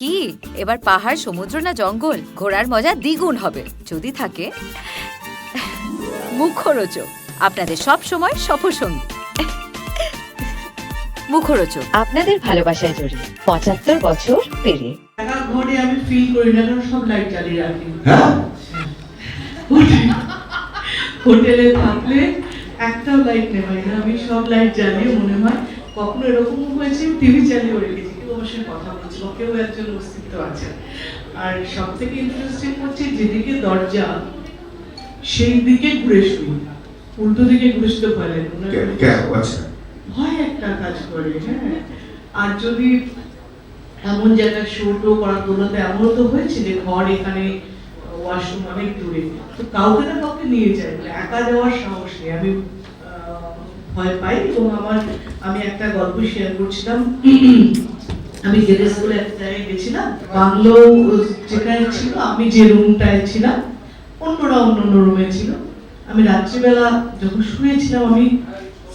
কি? এবার পাহাড় সমুদ্র না জঙ্গল? ঘোরার মজা দ্বিগুণ হবে। যদি থাকে মুখরোচক। আপনাদের সব সময় সফরসঙ্গী মুখরোচক। আপনাদের ভালোবাসায় জড়িয়ে পঁচাত্তর বছর পেরিয়ে। ঘরে আমি ফিল করি না কারণ সব লাইট চালিয়ে রাখি। হ্যাঁ? হোটেলে থাকলে একটাও লাইট নেই না আমি সব লাইট জ্বালিয়ে মনে হয় কখনো এরকম হয়েছে টিভি চালিয়ে রেখেছি। সঙ্গে কথা বলছে বা কেউ একজন অস্তিত্ব আছে। আর সব থেকে ইন্টারেস্টিং হচ্ছে যেদিকে দরজা সেই দিকে ঘুরে শুই উল্টো দিকে ঘুরে শুতে ভয় লাগে কে- কে- আচ্ছা। ভয় একটা কাজ করে হ্যাঁ। আর যদি এমন জায়গায় শো টো করার দৌলতে এমনও তো হয়েছে যে ঘর এখানে ওয়াশরুম অনেক দূরে তো কাউকে না কাউকে নিয়ে যায়। মানে একা যাওয়ার সাহস নেই। আমি ভয় পাই এবং আমার আমি একটা গল্প শেয়ার করছিলাম। আমি জেলে স্কুলে এক জায়গায় গেছিলাম বাংলো যেখানে ছিল আমি যে রুমটায় ছিলাম অন্যরা অন্য অন্য রুমে ছিল। আমি রাত্রিবেলা যখন শুয়েছিলাম আমি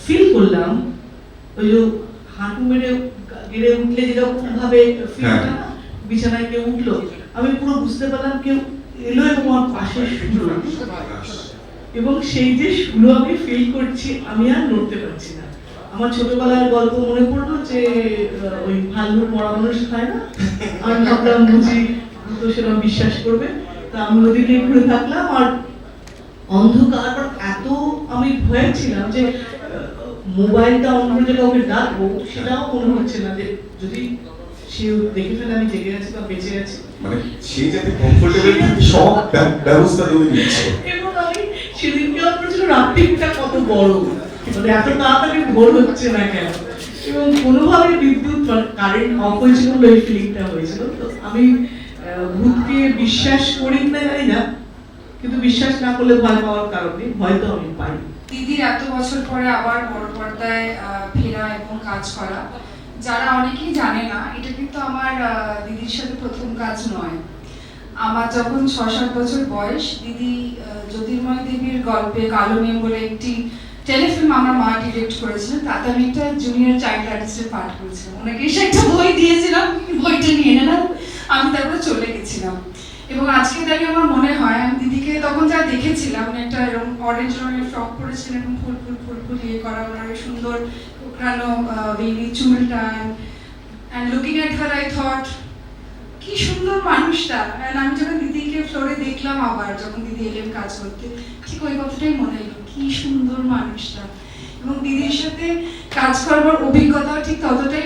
ফিল করলাম ওই যে হাঁটু মেরে গেড়ে উঠলে যেরকম ভাবে ফিলটা না বিছানায় কেউ উঠল আমি পুরো বুঝতে পারলাম কেউ এলো এবং আমার পাশে শুলো। এবং সেই যে শুলো আমি ফিল করছি আমি আর নড়তে পারছি না। আমার ছোটবেলার গল্প মনে পড়ল যে ওই ভাল্লুর মরা মানুষ খায় না? আমি ভাবলাম বুঝি তো সেরকম বিশ্বাস করবে। তা আমি ওদিকে ঘুরে থাকলাম আর অন্ধকার এত আমি ভয়ে ছিলাম যে মোবাইলটা অন করে যে কাউকে ডাকবো সেটাও মনে হচ্ছে না যে যদি সে দেখে ফেলে আমি জেগে আছি বা বেঁচে আছি। মানে সে যাতে কমফোর্টেবল সব ব্যবস্থা তুমি নিচ্ছে এবং আমি সেদিনকে আমার ছিল রাত্রিটা কত বড় মানে এত তাড়াতাড়ি ভোর হচ্ছে না কেন? এবং কোনোভাবে বিদ্যুৎ কারেন্ট অফ হয়েছিল বলে ওই ফিলিংটা হয়েছিল। তো আমি ভূতকে বিশ্বাস করি না জানি না? কিন্তু বিশ্বাস না করলে ভয় পাওয়ার কারণে ভয় তো আমি পাই। দিদির এত বছর পরে আবার বড় পর্দায় ফেরা এবং কাজ করা। যারা অনেকেই জানে না, এটা কিন্তু আমার দিদির সাথে প্রথম কাজ নয়। আমার যখন ছ সাত বছর বয়স, দিদি জ্যোতির্ময় দেবীর গল্পে কালো মেম বলে একটি টেলিফিল্ম আমার মা ডিরেক্ট করেছিলেন, তাতে আমি একটা জুনিয়র চাইল্ড আর্টিস্টের পাঠ করেছিলাম। ওনাকে এসে একটা বই দিয়েছিলাম, বইটা নিয়ে নিলাম আমি তারপরে চলে গেছিলাম। এবং আজকে দাঁড়িয়ে আমার মনে হয়, আমি দিদিকে তখন যা দেখেছিলাম একটা এরকম অরেঞ্জ রঙের ফ্রক পরেছিলেন, এবং ফুল ফুল ফুল ফুল ইয়ে করা, ওনার সুন্দর কোকড়ানো বেবি চুলটা and looking at her I thought কি সুন্দর মানুষটা। আমি যখন দিদিকে ফ্লোরে দেখলাম আবার, যখন দিদি এলেন কাজ করতে, ঠিক ওই কথাটাই মনে হলো কি সুন্দর মানুষটা। এবং দিদির সাথে কাজ করবার অভিজ্ঞতাও ঠিক ততটাই